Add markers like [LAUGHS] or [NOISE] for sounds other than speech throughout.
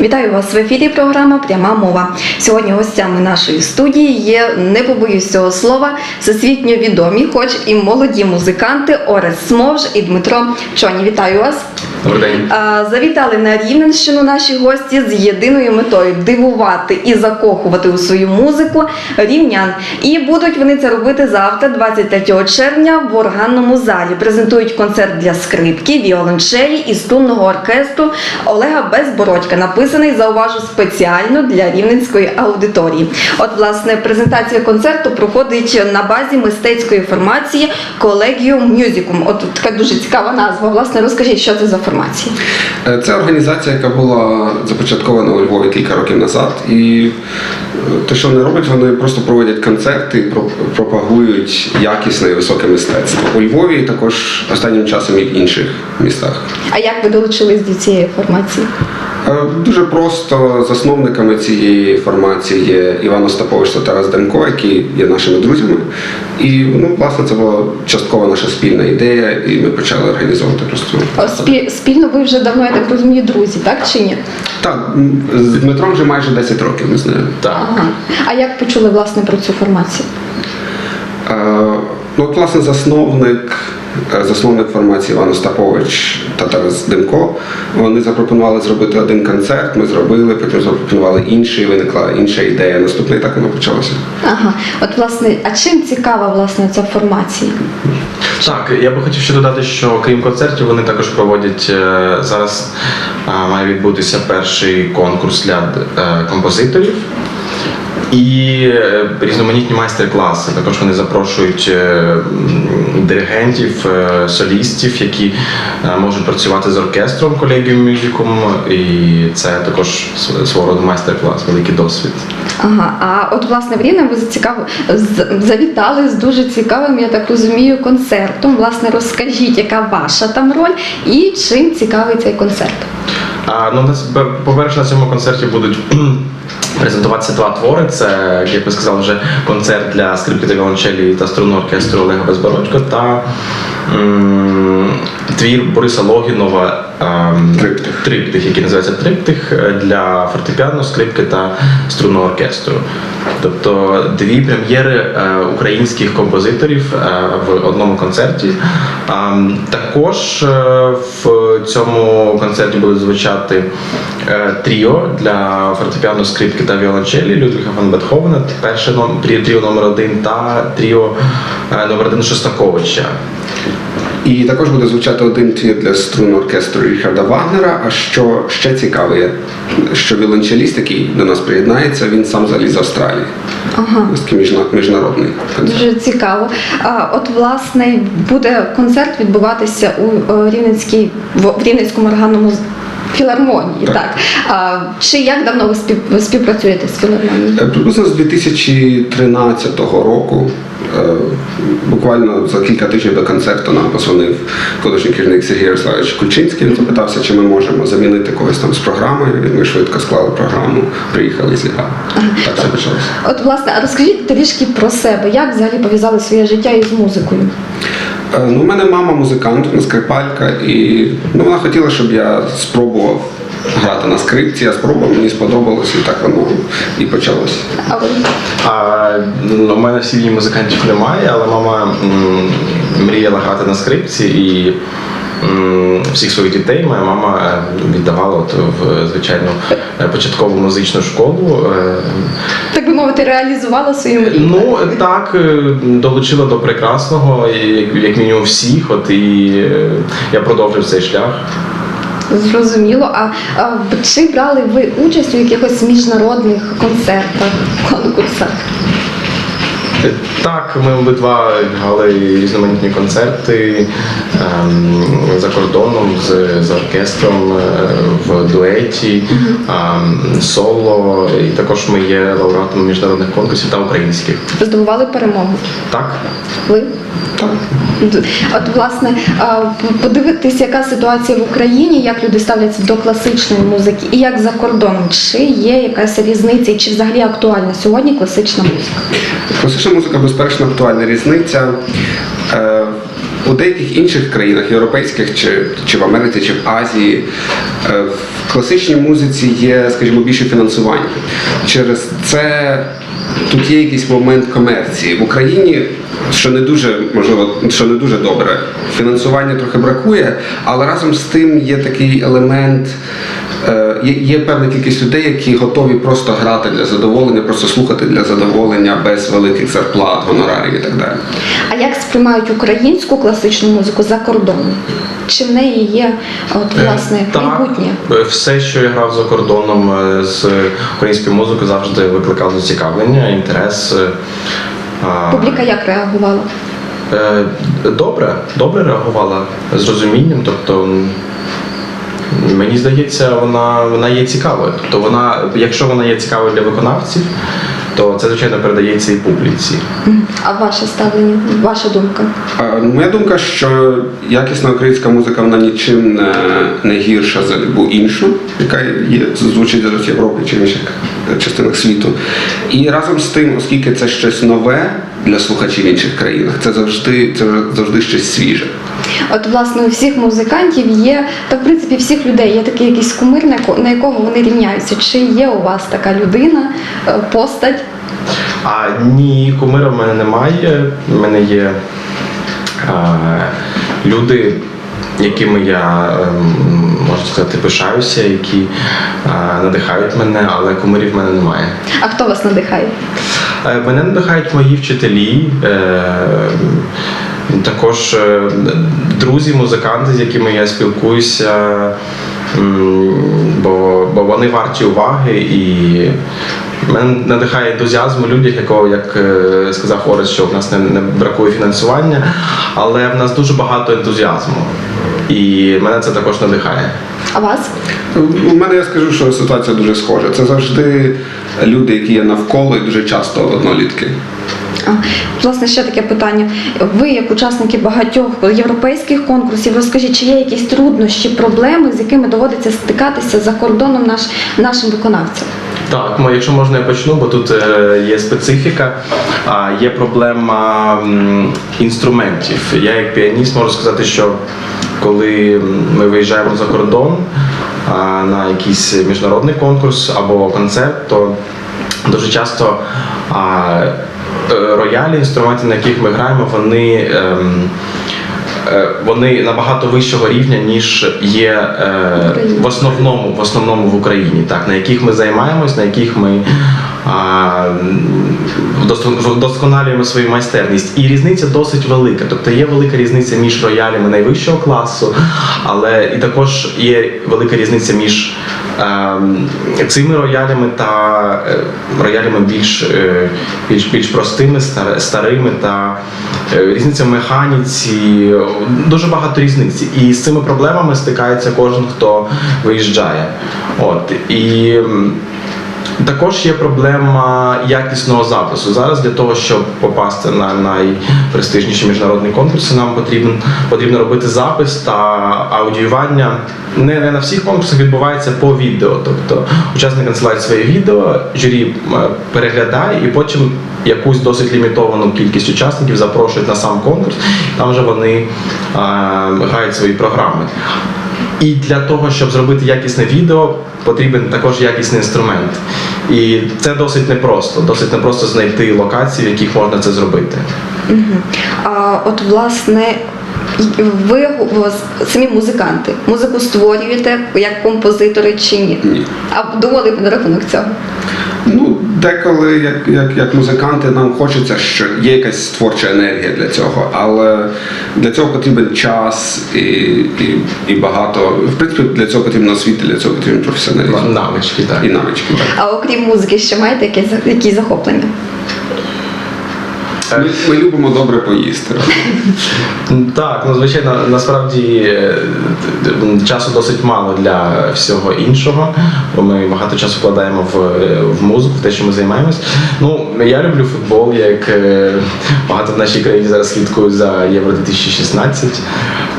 Вітаю вас в ефірі. Програма Пряма мова. Сьогодні гостями нашої студії є, не побоюсь цього слова, всесвітньо відомі, хоч і молоді музиканти Орес Смовж і Дмитро Чоні. Вітаю вас. Добрий день. Завітали на Рівненщину наші гості з єдиною метою дивувати і закохувати у свою музику рівнян. І будуть вони це робити завтра, 23 червня, в органному залі. Презентують концерт для скрипки, віолончелі і струнного оркестру Олега Безбородька, написаний зауважу спеціально для рівненської аудиторії. От, власне, презентація концерту проходить на базі мистецької формації Collegium Musicum. От така дуже цікава назва. Власне, розкажіть, що це за формація? Е, Це організація, яка була започаткована у Львові кілька років назад. І е, те, що вони роблять, вони просто проводять концерти, пропагують якісне і високе мистецтво. У Львові і також останнім часом і в інших містах. А як ви долучились до цієї формації? Е, Дуже просто засновниками цієї формації є Іван Остапович та Тарас Демко, які є нашими друзями. І ну, власне це була частково наша спільна ідея, і ми почали організовувати просто. О, спі- Спільно ви вже давно, я так розумію, друзі, так чи ні? Так, з Дмитром вже майже 10 років ми знаємо. Так. Ага. А як почули власне про цю формацію? Е, Ну, от, власне, засновник, е, засновник формації Іван Остапович та Тарас Демко. Вони запропонували зробити один концерт. Ми зробили, потім запропонували інший, виникла інша ідея. Наступний так воно почалося. Ага, от власне, а чим цікава власне ця формація? Так, я би хотів ще додати, що крім концертів, вони також проводять е, зараз має відбутися перший конкурс для е, композиторів. І е, різноманітні майстер-класи. Також вони запрошують е, диригентів, е, солістів, які можуть працювати з оркестром Collegium Musicum. І це також свого роду майстер-клас, великий досвід. Ага, а от власне в Рівне ви зацікав... з- завітали з дуже цікавим, я так розумію, концертом. Власне, розкажіть, яка ваша там роль і чим цікавий цей концерт? А, ну, по-перше, на цьому концерті будуть презентуватися два твори. Це, як ви сказали, вже концерт для скрипки та віолончелі та струнного оркестру Олега Безбородько та твір Бориса Логінова ем, Триптих. триптих, який називається Триптих е, для фортепіано, скрипки та струнного оркестру. Тобто дві прем'єри е, українських композиторів е, в одному концерті. А, також в цьому концерті буде звучати тріо для фортепіано, скрипки та віолончелі Людвіга фан Бетховена, перше ном- тріо номер один та тріо номер один Шостаковича. І також буде звучати один твір для струн оркестру Ріхарда Вагнера. А що ще цікаве, що віолончеліст, який до нас приєднається, він сам взагалі з Австралії. Ага. Ось такий міжнародний концерт. Дуже цікаво. А, от власне буде концерт відбуватися у е, Рівненській в Рівненському органному філармонії. Так. Так. А, чи як давно ви спів, ви співпрацюєте з філармонією? Е, Приблизно з 2013 року, е, буквально за кілька тижнів до концерту нам позвонив художній керівник Сергій Ярославович Кульчинський. Він запитався, чи ми можемо замінити когось там з програмою. І ми швидко склали програму, приїхали і зіграли. Так все почалося. От, власне, а розкажіть трішки про себе, як взагалі пов'язали своє життя із музикою? Е, Ну, у мене мама музикант, вона скрипалька, і ну, вона хотіла, щоб я спробував грати на скрипці. Я спробував, мені сподобалось, і так воно і почалося. А ну, у мене в сім'ї музикантів немає, але мама м, мріяла грати на скрипці і всіх своїх дітей моя мама е, віддавала от в звичайну е, початкову музичну школу. Е, Так би мовити, реалізувала свою мрію. Ну так, долучила до прекрасного, як, мінімум всіх, от і я продовжив цей шлях. Зрозуміло. А, а чи брали ви участь у якихось міжнародних концертах, конкурсах? Так, ми обидва грали різноманітні концерти ем, за кордоном з, з оркестром е, в дуеті, ем, соло, і також ми є лауреатами міжнародних конкурсів та українських. Здобували перемогу? Так. Ви? Так. От, власне, подивитись, яка ситуація в Україні, як люди ставляться до класичної музики і як за кордоном. Чи є якась різниця, чи взагалі актуальна сьогодні класична музика? Класична музика, безперечно, актуальна різниця. Е, У деяких інших країнах, європейських чи, чи в Америці, чи в Азії, е, в класичній музиці є, скажімо, більше фінансування. Через це тут є якийсь момент комерції. В Україні, що не дуже можливо, що не дуже добре, фінансування трохи бракує, але разом з тим є такий елемент. Е, Є, є певна кількість людей, які готові просто грати для задоволення, просто слухати для задоволення без великих зарплат, гонорарів і так далі. А як сприймають українську класичну музику за кордоном? Чи в неї є от власне Е, Так, майбутнє? е, все, що я грав за кордоном з українською музикою, завжди викликало зацікавлення, інтерес. Публіка як реагувала? Добре, добре реагувала з розумінням. Тобто, мені здається, вона, вона є цікавою. Тобто, вона, якщо вона є цікавою для виконавців, то це звичайно передається і публіці. А ваше ставлення, ваша думка? Е, Моя думка, що якісна українська музика вона нічим не, не гірша за любу іншу, яка є звучить зараз в Європі чи в інших частинах світу. І разом з тим, оскільки це щось нове для слухачів в інших країнах, це завжди це завжди щось свіже. От власне у всіх музикантів є, та в принципі всіх людей є такий якийсь кумир, на якого вони рівняються. Чи є у вас така людина, е, постать? А ні, кумира в мене немає. У мене є а, люди, якими я ем, можна сказати, пишаюся, які а, надихають мене, але кумирів в мене немає. А хто вас надихає? Е, Мене надихають мої вчителі, е, також е, друзі, музиканти, з якими я спілкуюся, бо, бо вони варті уваги і. Мене надихає ентузіазм у людях, якого, як е, сказав Орес, що в нас не, не бракує фінансування, але в нас дуже багато ентузіазму. І мене це також надихає. А вас? У мене я скажу, що ситуація дуже схожа. Це завжди люди, які є навколо, і дуже часто однолітки. А, власне, ще таке питання. Ви, як учасники багатьох європейських конкурсів, розкажіть, чи є якісь труднощі, проблеми, з якими доводиться стикатися за кордоном наш, нашим виконавцям? Так, ну, якщо можна, я почну, бо тут е, є специфіка, а є проблема м, інструментів. Я як піаніст можу сказати, що коли ми виїжджаємо за кордон а, на якийсь міжнародний конкурс або концерт, то дуже часто е, роялі, інструменти, на яких ми граємо, вони. ем, е, вони набагато вищого рівня, ніж є е, в основному, в основному в Україні, так, на яких ми займаємось, на яких ми а, вдосконалюємо свою майстерність. І різниця досить велика. Тобто є велика різниця між роялями найвищого класу, але і також є велика різниця між ем, цими роялями та е, роялями більш, е, більш, більш простими, стар- старими та е, різниця в механіці, дуже багато різниці. І з цими проблемами стикається кожен, хто виїжджає. От. І також є проблема якісного запису. Зараз для того, щоб попасти на найпрестижніші міжнародні конкурси, нам потрібно, потрібно робити запис та аудіювання. Не, не на всіх конкурсах відбувається по відео. Тобто учасник надсилає своє відео, журі е, переглядає і потім якусь досить лімітовану кількість учасників запрошують на сам конкурс. Там вже вони е, грають свої програми. І для того, щоб зробити якісне відео, потрібен також якісний інструмент. І це досить непросто. Досить непросто знайти локації, в яких можна це зробити. А от власне. Ви ви самі музиканти, музику створюєте як композитори чи ні? Ні. А думали б на рахунок цього? Ну, деколи, як, як, як музиканти, нам хочеться, що є якась творча енергія для цього, але для цього потрібен час і, і, і багато. В принципі, для цього потрібна освіта, для цього потрібен професіоналізм Навички, так. і навички. Так. А окрім музики, ще маєте якісь, якісь захоплення? Ми, ми любимо добре поїсти. Так, ну звичайно, насправді е, часу досить мало для всього іншого, бо ми багато часу вкладаємо в, в музику, в те, що ми займаємось. Ну, я люблю футбол, як е, багато в нашій країні зараз слідкують за Євро 2016.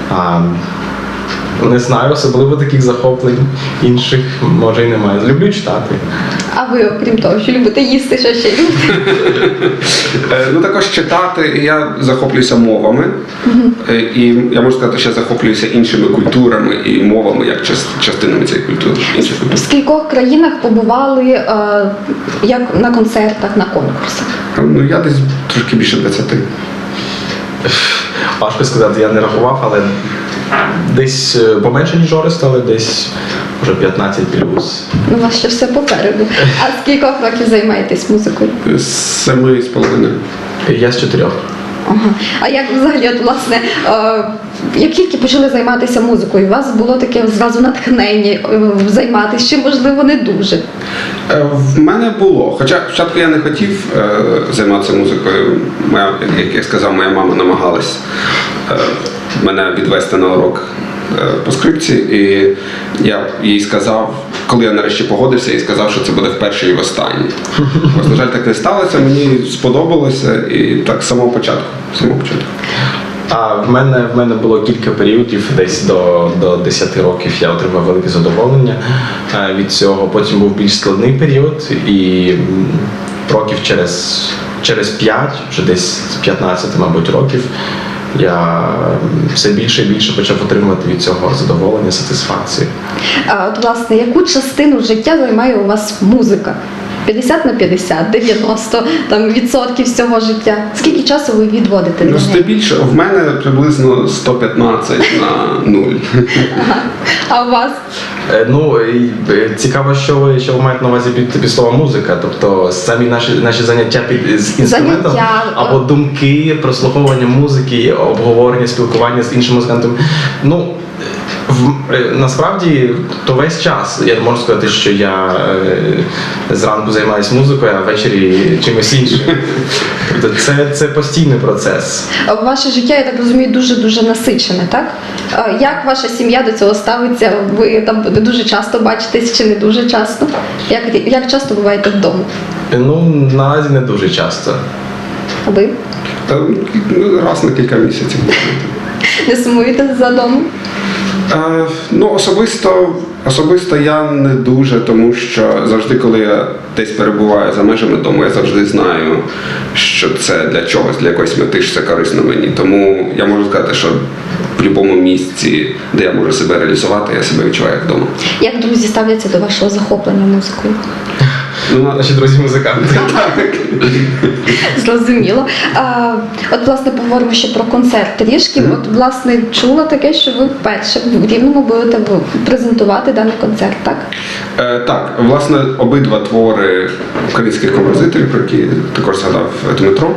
А, Не знаю, особливо таких захоплень інших може і немає. Люблю читати. А ви, окрім того, що любите їсти, що ще любите? Е, Ну також читати. Я захоплююся мовами, Е, і я можу сказати, що я захоплююся іншими культурами і мовами як частинами цієї культури. В скількох країнах побували е, як на концертах, на конкурсах? Ну я десь трошки більше 20. Важко сказати, я не рахував, але десь поменше, ніж Орест, але десь вже 15 плюс. Ну, у вас ще все попереду. А з кількох років займаєтесь музикою? З Семи з половиною. Я з чотирьох. Ага. А як взагалі, от, власне, е, як тільки почали займатися музикою, у вас було таке зразу натхнення е, займатися, чи можливо не дуже? Е, В мене було. Хоча спочатку я не хотів е, займатися музикою. Моя, як я сказав, моя мама намагалась е, мене відвести на урок по скрипці, і я їй сказав, коли я нарешті погодився, і сказав, що це буде вперше і востаннє. [LAUGHS] Ось, на жаль, так не сталося. Мені сподобалося, і так з самого початку. З самого початку. А в мене в мене було кілька періодів, десь до, до 10 років я отримав велике задоволення е, від цього. Потім був більш складний період, і років через, через 5, вже десь з 15, мабуть, років, я все більше і більше почав отримувати від цього задоволення, сатисфакцію. А от, власне, яку частину життя займає у вас музика? 50 на 50, 90 там, відсотків всього життя. Скільки часу ви відводите Ну, для здебільшого, в мене приблизно 115 на 0. А у вас? Е, Ну е, цікаво, що ви що ви маєте на увазі під, під словом музика, тобто самі наші наші заняття під з інструментом Заняття, або думки, прослуховування музики, обговорення, спілкування з іншим музикантом. Ну насправді то весь час. Я не можу сказати, що я е, зранку займаюся музикою, а ввечері чимось іншим. Тобто це, це постійний процес. Ваше життя, я так розумію, дуже-дуже насичене, так? Як ваша сім'я до цього ставиться? Ви там дуже часто бачитесь чи не дуже часто? Як, як часто буваєте вдома? Е, Ну наразі не дуже часто. А ви Та, раз на кілька місяців. не сумуєте за домом? Е, ну, особисто, особисто я не дуже, тому що завжди, коли я десь перебуваю за межами дому, я завжди знаю, що це для чогось, для якоїсь мети, що це корисно мені. Тому я можу сказати, що в будь-якому місці, де я можу себе реалізувати, я себе відчуваю як вдома. Як друзі ставляться до вашого захоплення музикою? Ну, Наші друзі музиканти. Зрозуміло. А, от, власне, поговоримо ще про концерт трішки. От, власне, чула таке, що ви вперше в Рівному будете презентувати даний концерт, так? Е, так, власне, обидва твори українських композиторів, про які також згадав Дмитро,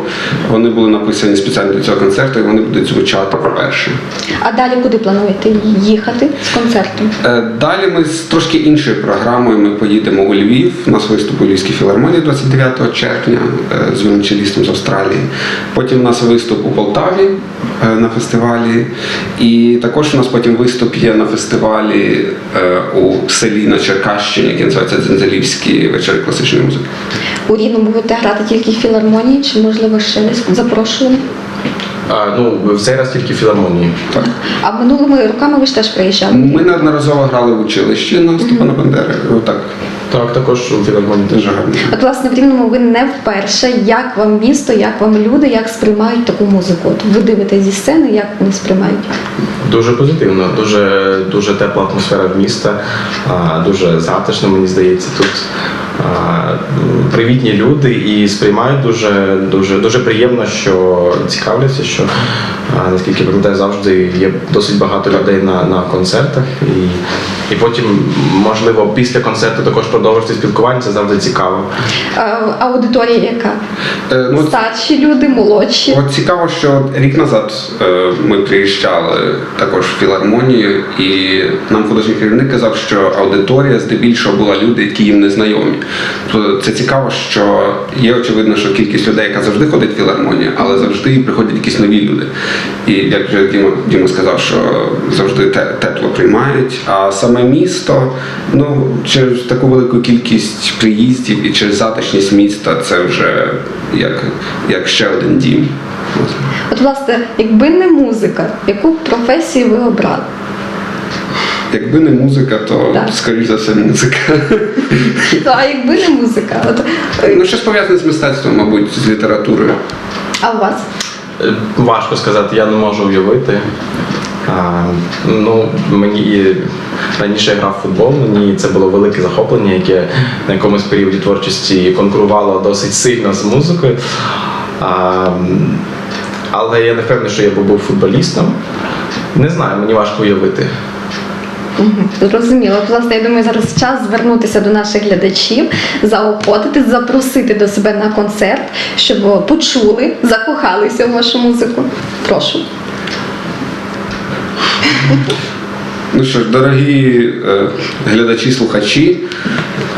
вони були написані спеціально для цього концерту, і вони будуть звучати вперше. А далі куди плануєте їхати з концертом? Е, Далі ми з трошки іншою програмою ми поїдемо у Львів. У нас виступ у Львівській філармонії 29 червня е, з віолончелістом з Австралії. Потім у нас виступ у Полтаві е, на фестивалі. І також у нас потім виступ є на фестивалі е, у селі на Черкащині, який називається Дзензелівські вечори класичної музики. У Рівному будете грати тільки в філармонії, чи можливо ще десь запрошували? А, ну, в цей раз тільки в філармонії. Так. А минулими роками ви ж теж приїжджали. Ми неодноразово грали в училищі на Степана Бандери. Так, Так, також у філармонії теж. дуже гарно. От, власне, в Рівному ви не вперше. Як вам місто, як вам люди, як сприймають таку музику? От ви дивитесь зі сцени, як вони сприймають? Дуже позитивно, дуже, дуже тепла атмосфера в міста, дуже затишно, мені здається, тут привітні люди і сприймають дуже, дуже, дуже приємно, що цікавляться, що наскільки пам'ятаю, завжди є досить багато людей на, на концертах. І, і потім, можливо, після концерту також продовжити спілкування, це завжди цікаво. А, аудиторія яка? Е, ну, Старші люди, молодші. От цікаво, що рік назад е, ми приїжджали також в філармонію, і нам художній керівник казав, що аудиторія здебільшого була люди, які їм не знайомі. Тобто це цікаво, що є очевидно, що кількість людей, яка завжди ходить в філармонію, але завжди приходять якісь нові люди. І як вже Діма, Діма сказав, що завжди тепло приймають. А саме місто, ну через таку велику кількість приїздів і через затишність міста, це вже як, як ще один дім. От. Власне, якби не музика, яку професію ви обрали? Якби не музика, то Так. скоріш за все музика. Ну, А якби не музика, от, е, Ну, щось пов'язане з мистецтвом, мабуть, з літературою. а у вас? Е, Важко сказати, я не можу уявити. Ну, мені раніше я грав в футбол, мені це було велике захоплення, яке на якомусь періоді творчості конкурувало досить сильно з музикою. Але я не впевнений, що я би був футболістом. Не знаю, мені важко уявити. Зрозуміло. Власне, я думаю, зараз час звернутися до наших глядачів, заохотити, запросити до себе на концерт, щоб почули, закохалися в вашу музику. Прошу. Ну що ж, дорогі е, глядачі, слухачі,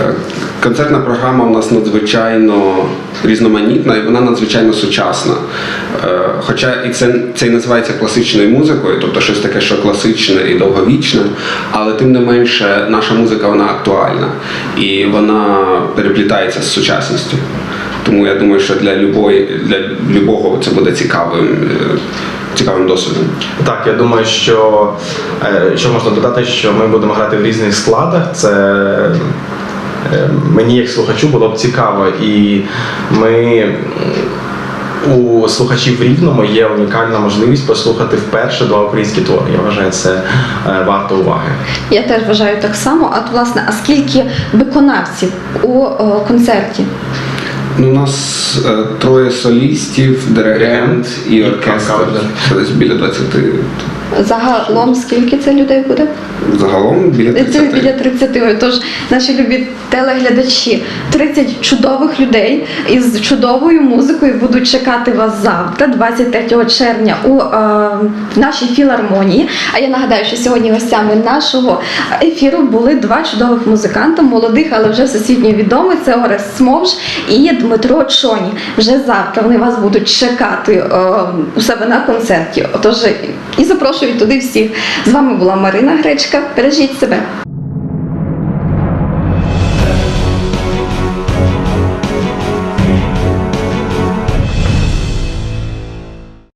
е, концертна програма у нас надзвичайно різноманітна і вона надзвичайно сучасна. Е, хоча і це, це і називається класичною музикою, тобто щось таке, що класичне і довговічне, але тим не менше наша музика вона актуальна і вона переплітається з сучасністю. Тому я думаю, що для любої, для любого це буде цікавим, цікавим досвідом. Так, я думаю, що е, що можна додати, що ми будемо грати в різних складах. Це е, мені як слухачу було б цікаво, і ми. У слухачів рівному є унікальна можливість послухати вперше два українські твори. Я вважаю, це е, варто уваги. Я теж вважаю так само. А от, власне, а скільки виконавців у концерті? Ну, у нас е, троє солістів, диригент і оркестр. десь біля 20. Загалом скільки це людей буде? Загалом біля Це 30. біля 30. Тож наші любі телеглядачі, 30 чудових людей із чудовою музикою будуть чекати вас завтра, 23 червня, у е, нашій філармонії. А я нагадаю, що сьогодні гостями нашого ефіру були два чудових музиканти, молодих, але вже всесвітньо відомих. Це Орес Смовж і Дмитро Чоні. Вже завтра вони вас будуть чекати е, у себе на концерті. Отож, і запрошую туди всіх. З вами була Марина Гречка. Бережіть себе.